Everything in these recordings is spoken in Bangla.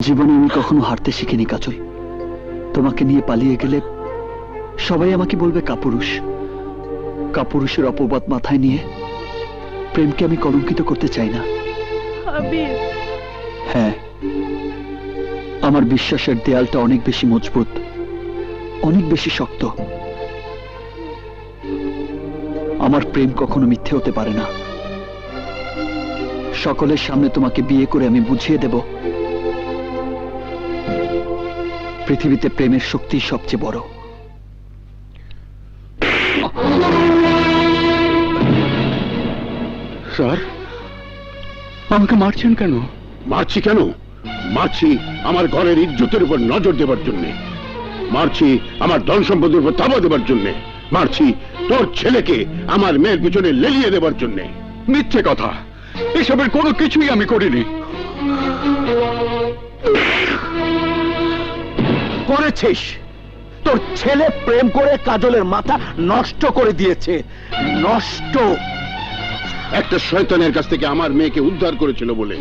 জীবনে আমি কখনো হারতে শিখিনি কাজল। তোমাকে নিয়ে পালিয়ে গেলে সবাই আমাকে বলবে কাপুরুষ। কাপুরুষের অপবাদ মাথায় নিয়ে প্রেমকে আমি কলঙ্কিত করতে চাই না। হ্যাঁ আমার বিশ্বাসের দেয়ালটা অনেক বেশি মজবুত অনেক বেশি শক্ত। আমার প্রেম কখনো মিথ্যে হতে পারে না। সকলের সামনে তোমাকে বিয়ে করে আমি বুঝিয়ে দেব। পৃথিবীতে প্রেমের শক্তি সবচেয়ে বড়। স্যার আমাকে মারছেন কেন? মারছি কেন? মারছি আমার ঘরের ইজ্জতের উপর নজর দেবার জন্য। মারছি আমার ধন সম্পদের উপর তাবা দেবার জন্য। মারছি তোর ছেলেকে আমার মেয়ের পিছনে লেলিয়ে দেবার জন্য। মিথ্যে কথা। এসবের কোনো কিছুই আমি করিনি। করেছিস? তোর ছেলে প্রেম করে কাজলের মাথা নষ্ট করে দিয়েছে। নষ্ট। একটা শয়তানের কাছ থেকে আমার মেয়েকে উদ্ধার করেছিল বলে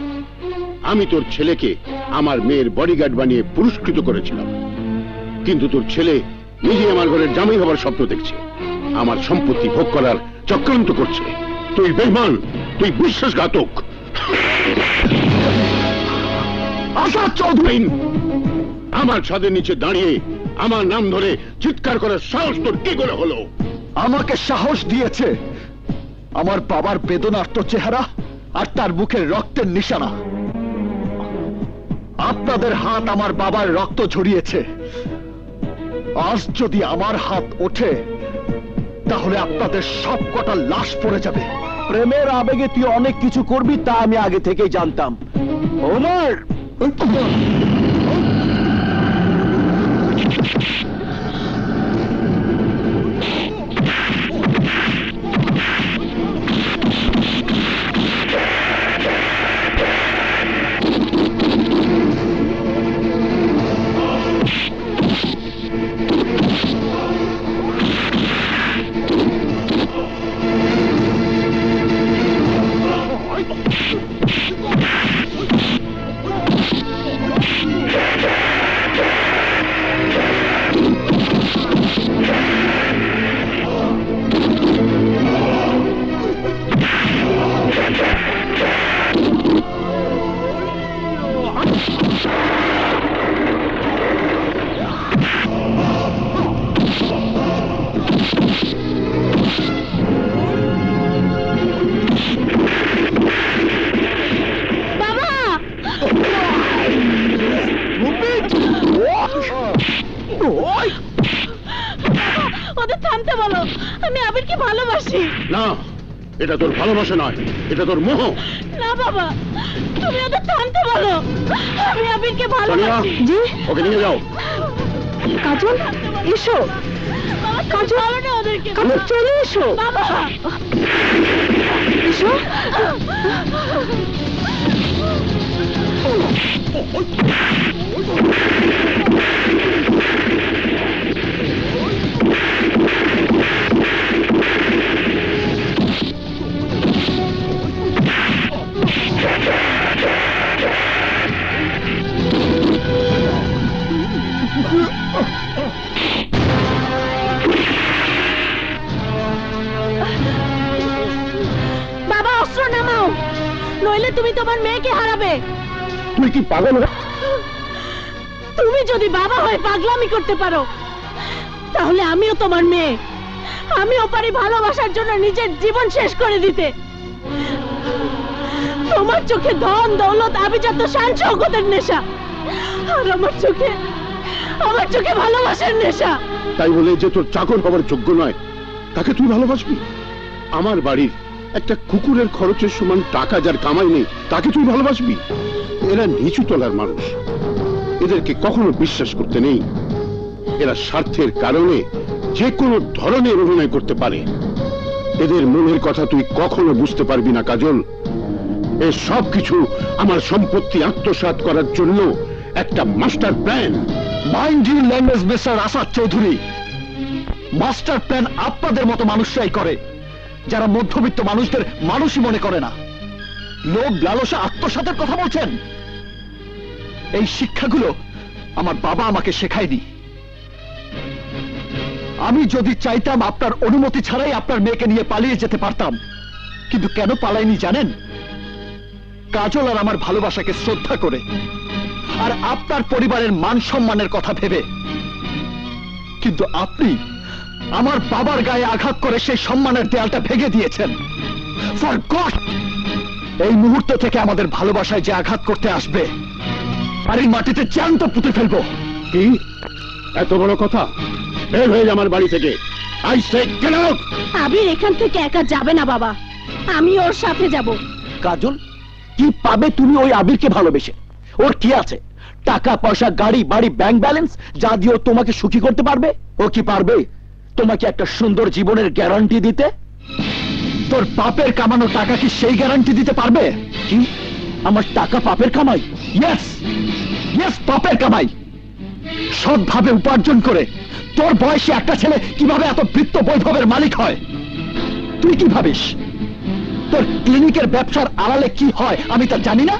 আমি তোর ছেলেকে আমার মেয়ের বডিগার্ড বানিয়ে পুরস্কৃত করেছিলাম। কিন্তু তোর ছেলে নিজে আমার ঘরের জামাই হবার স্বপ্ন দেখছে। আমার সম্পত্তি ভোগ করার চক্রান্ত করছে। তুই বেমান তুই বিশ্বাসঘাতক। আশা চৌধুরী আমার ছাদের নিচে দাঁড়িয়ে আমার নাম ধরে চিৎকার করার সাহস তোর কি করে হলো? আমাকে সাহস দিয়েছে আমার বাবার বেদনার্ত চেহারা আর তার মুখের রক্তের নিশানা। আপনাদের হাত আমার বাবার রক্ত ঝরিয়েছে। আজ যদি আমার হাত ওঠে, তাহলে আপনাদের সব কটা লাশ পড়ে যাবে। প্রেমের আবেগে তুই অনেক কিছু করবি তা আমি আগে থেকেই জানতাম। ওমর! বাবা ওদের থামতে বলো আমি আবিরকে ভালোবাসি না এটা তোর ভালোবাসা নয় এটা তোর মোহ না বাবা তুমি ওদের থামতে বলো আমি আবিরকে ভালোবাসি জি ওকে নিয়ে যাও কাজল এসো কাজল ওদেরকে কাজল চলে এসো বাবা এসো বাবা নইলে তুমি তোমার মেয়েকে হারাবে। তুই কি পাগল তুমি যদি বাবা হয়ে পাগলামি করতে পারো তাহলে আমিও তোমার মেয়ে। আমিও পারি ভালোবাসার জন্য নিজের জীবন শেষ করে দিতে। তোমার চোখে ধন দৌলত আভিজাত্য শান শৌকতের নেশা আর আমার চোখে আমার চোখে ভালোবাসার নেশা। তাই বলে যে তোর চাকর হবার যোগ্য নয় তাকে তুই ভালোবাসবি? আমার বাড়ির একটা কুকুরের খরচের সমান টাকা যার কামাই নেই, তাকে তুই ভালোবাসবি? এরা নিচু তলার মানুষ। এদেরকে কখনো বিশ্বাস করতে নেই। এরা স্বার্থের কারণে যে কোনো ধরনের অভিনয় করতে পারে। এদের মনের কথা তুই কখনো বুঝতে পারবি না, কাজল। এ সব কিছু আমার সম্পত্তি আত্মসাৎ করার জন্য একটা master plan. Mind your language mister Asad Chowdhury. Master plan আপনাদের মতো মানুষরাই করে। যারা মধ্যবিত্ত মানুষদের মানুষই মনে করে না। লোভ, লালসা, আত্মসাতের কথা বলছেন? এই শিক্ষাগুলো আমার বাবা আমাকে শেখায়নি আমি যদি চাইতাম আপনার অনুমতি ছাড়াই আপনার মেয়েকে নিয়ে পালিয়ে যেতে পারতাম, কিন্তু কেন পালাইনি জানেন? কাজল আর আমার ভালোবাসাকে শ্রদ্ধা করে, আর আপনার পরিবারের মান সম্মানের কথা ভেবে। কিন্তু আপনি আমার বাবার গায়ে আঘাত করে সেই সম্মানের দেয়ালটা ভেঙে দিয়েছেন। ফর গড এই মুহূর্ত থেকে আমাদের ভালোবাসায় যে আঘাত করতে আসবে আর এই মাটিতে জ্যান্ত পুঁতে ফেলব। কি? এত বড় কথা? বের হয়ে আমার বাড়ি থেকে। আই সে আউট আবির এখান থেকে একা যাবে না বাবা। আমি ওর সাথে যাব। কাজল কি পাবে তুমি ওই আবিরকে ভালোবেসে? ওর কি আছে? টাকা পয়সা গাড়ি বাড়ি ব্যাংক ব্যালেন্স যা দিয়ে তোমাকে সুখী করতে পারবে? ও কি পারবে? তোমাকে একটা সুন্দর জীবনের গ্যারান্টি দিতে? তোর পাপের কামানো টাকা কি সেই গ্যারান্টি দিতে পারবে? কি? আমার টাকা পাপের কামাই? ইয়েস ইয়েস পাপের কামাই! সৎভাবে উপার্জন করে তোর বয়সে একটা ছেলে কীভাবে এত বৃত্ত বৈভবের মালিক হয়? তুই কি ভাবিস? তোর ক্লিনিকের ব্যবসার আড়ালে কি হয় আমি তা জানি না?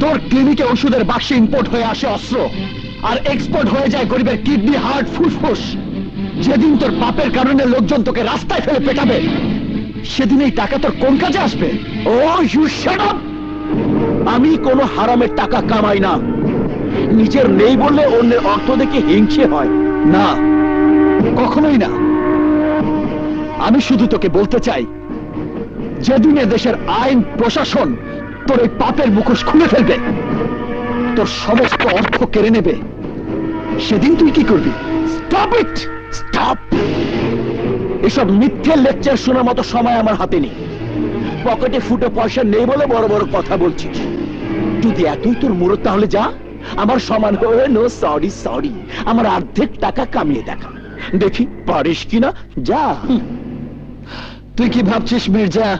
তোর ক্লিনিকে ওষুধের বাক্সে ইম্পোর্ট হয়ে আসে অস্ত্র, আর এক্সপোর্ট হয়ে যায় গরিবের কিডনি হার্ট ফুসফুস। যেদিন তোর পাপের কারণে লোকজন তোকে রাস্তায় ফেলে পেটাবে, সেদিন এই টাকা তোর কোন কাজে আসবে? ও আমি কোনো হারামের টাকা কামাই না। নিজের নেই বললে অন্যের অর্থ দেখে হিংসে হয়। না, কখনোই না। আমি শুধু তোকে বলতে চাই, যেদিন দেশের আইন, প্রশাসন তোর এই পাপের মুখোশ খুলে ফেলবে, তোর সমস্ত অর্থ কেড়ে নেবে, সেদিন তুই কি করবি? স্টপ ইট স্টপ এসব মিথ্যে লেকচার শোনার মতো সময় আমার হাতে নেই। পকেটে ফুটে পয়সা নেই বলে বড় বড় কথা বলছিস। যদি এতই তোর মুরত তাহলে যা। আমার সমান হয়ে নো সরি সরি আমার অর্ধেক টাকা কামিয়ে দেখা। দেখি, পারিস কিনা? যা। তুই কি ভাবছিস, মির্জা?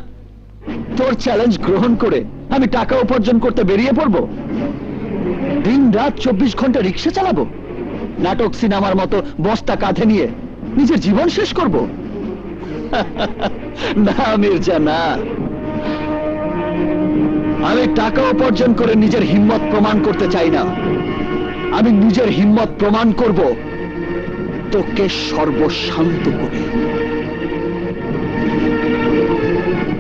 তোর চ্যালেঞ্জ গ্রহণ করে আমি টাকা উপার্জন করতে বেরিয়ে পড়ব? দিন রাত চব্বিশ ঘণ্টা রিক্সা চালাবো? নাটক সিনেমার মতো বস্তা কাঁধে নিয়ে নিজের জীবন শেষ করব? না, মির্জা, না। আমি টাকা উপার্জন করে নিজের হিম্মত প্রমাণ করতে চাই না। আমি নিজের হিম্মত প্রমাণ করব। তোকে সর্বশান্ত করে।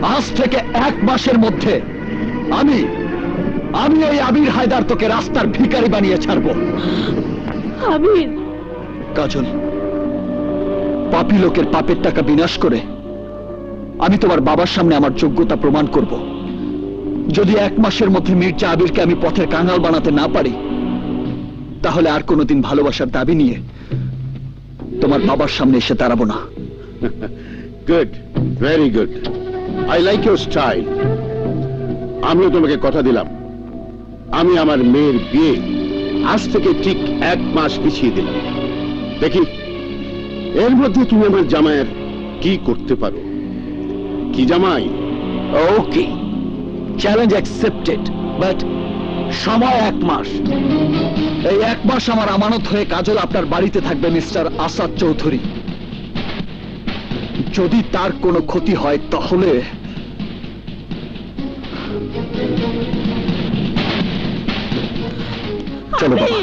আজ থেকে এক মাসের মধ্যে আমি আমি এই আবির হায়দার তোকে রাস্তার ভিকারি বানিয়ে ছাড়বো। আবির কাজল পাপী লোকের পাপের টাকা বিনাশ করে আমি তোমার বাবার সামনে আমার যোগ্যতা প্রমাণ করব। যদি এক মাসের মধ্যে মির্জা আবিরকে আমি পথের কাঙাল বানাতে না পারি তাহলে আর কোনোদিন ভালোবাসার দাবি নিয়ে তোমার বাবার সামনে এসে দাঁড়াবো না। Good very good I like your style আমিও তোমাকে কথা দিলাম। আমি আমার মেয়ের বিয়ে আজ থেকে ঠিক এক মাস পিছিয়ে দিলাম। দেখি, এর মধ্যে তুমি আমার জামাইয়ের কি করতে পারো? কি জামাই? ওকে চ্যালেঞ্জ অ্যাকসেপ্টেড বাট সময় এক মাস। এই এক মাস আমার আমানত হয়ে কাজল আপনার বাড়িতে থাকবে, মিস্টার আসাদ চৌধুরী। যদি তার কোনো ক্ষতি হয়, তাহলে চলো বাবা।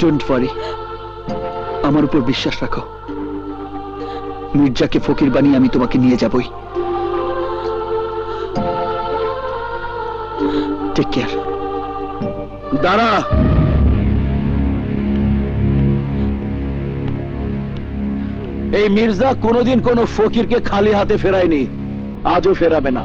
ডোন্ট ওয়ারি আমার উপর বিশ্বাস রাখো। মির্জাকে ফকির বানিয়ে আমি তোমাকে নিয়ে যাবই। টেক কেয়ার দাঁড়া। এই মির্জা কোনোদিন কোনো ফকিরকে খালি হাতে ফেরায়নি। আজও ফেরাবে না।